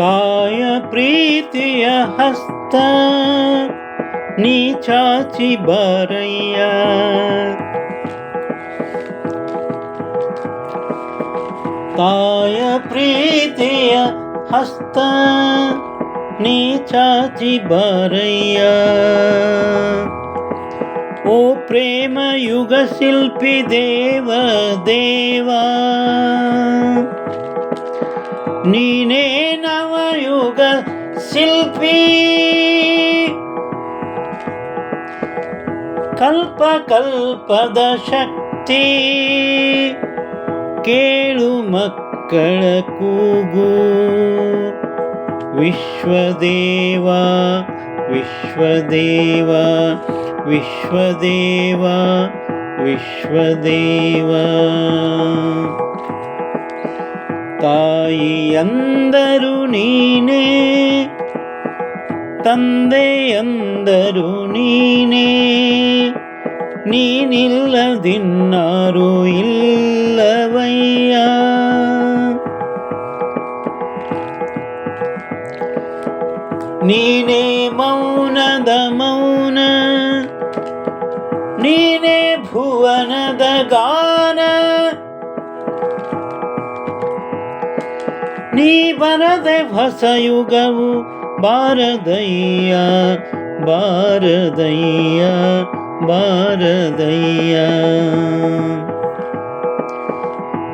यप्रीति हस्तीचाची बरया। ओ प्रेमयुगशिल्पि देव देवा। नीने ನವಯುಗ ಶಿಲ್ಪಿ. ಕಲ್ಪ ಕಲ್ಪದ ಶಕ್ತಿ. ಕೇಳು ಮಕ್ಕಳ ಕೂಗು. ವಿಶ್ವದೇವ ವಿಶ್ವದೇವ ವಿಶ್ವದೇವ ವಿಶ್ವದೇವ. ತಾಯಿ ಅಂದರು ನೀನೇ ತಂದೆಯಂದರು ನೀನೇ. ನೀನಿಲ್ಲದಿನ್ನಾರು ಇಲ್ಲವಯ್ಯ. ನೀನೇ ಮೌನದ ಮೌನ ನೀನೇ ಭುವನದ ಗಾನ ನೀ ಬರದೆ ಹೊಸಯುಗವು ಬಾರದಯ್ಯ ಬಾರದಯ್ಯ ಬಾರದಯ್ಯ.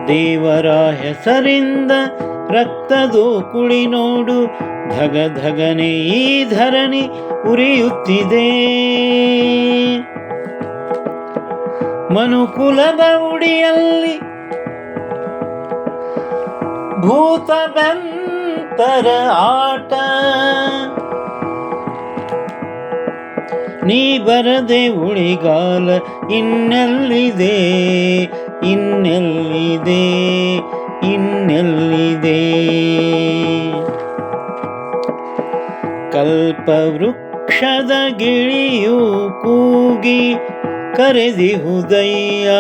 ದೇವರ ಹೆಸರಿಂದ ರಕ್ತದು ಕುಳಿ ನೋಡು ಧಗ ಧಗನೆ ಈ ಧರಣಿ ಉರಿಯುತ್ತಿದೆ. ಮನುಕುಲದ ಉಡಿಯಲ್ಲಿ ಭೂತ ಬೆಂತರ ಆಟ. ನೀ ಬರದೆ ಉಳಿಗಾಲ ಇನ್ನೆಲ್ಲಿದೆ? ಇನ್ನೆಲ್ಲಿದೆ? ಇನ್ನೆಲ್ಲಿದೆ? ಕಲ್ಪವೃಕ್ಷದ ಗಿಳಿಯು ಕೂಗಿ ಕರೆದಿಹುದಯ್ಯ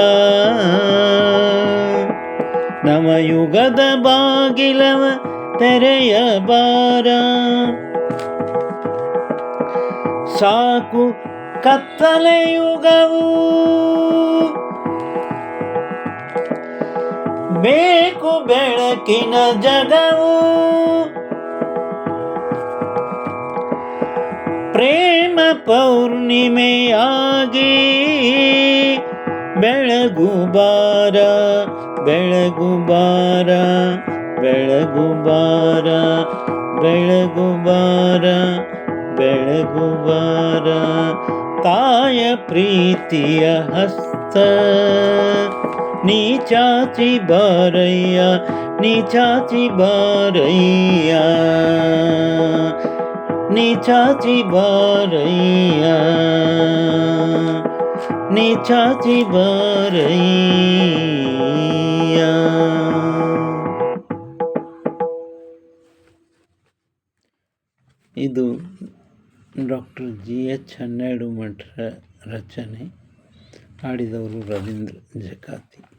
ನವಯುಗದ ಬಾಗಿಲವ ತೆರೆಯ ಬಾರ ಸಾಕು ಕತ್ತಲೆಯುಗವು ಬೇಕು ಬೆಳಕಿನ ಜಗವು. ಪ್ರೇಮ ಪೌರ್ಣಿಮೆಯಾಗಿ ಬೆಳಗು ಬಾರ ಬೆಳಗು ಬಾರ ಬೆಳಗು ಬಾರ ಬೆಳಗು ಬಾರ ಬೆಳಗು ಬಾರ ತಾಯ ಪ್ರೀತಿಯ ಹಸ್ತ ನೀ ಚಾಚಿ ಬಾರಯ್ಯ ನೀ ಚಾಚಿ ಬಾರಯ್ಯ ನೀ ಚಾಚಿ ಬಾರಯ್ಯ ನೀ ಚಾಚಿ ಬಾರಯ್ಯ ಇದು ಡಾಕ್ಟರ್ ಜಿ ಎಚ್ ಹನ್ನೆರಡು ಮಠರ ರಚನೆ. ಹಾಡಿದವರು ರವೀಂದ್ರ ಜಕಾತಿ.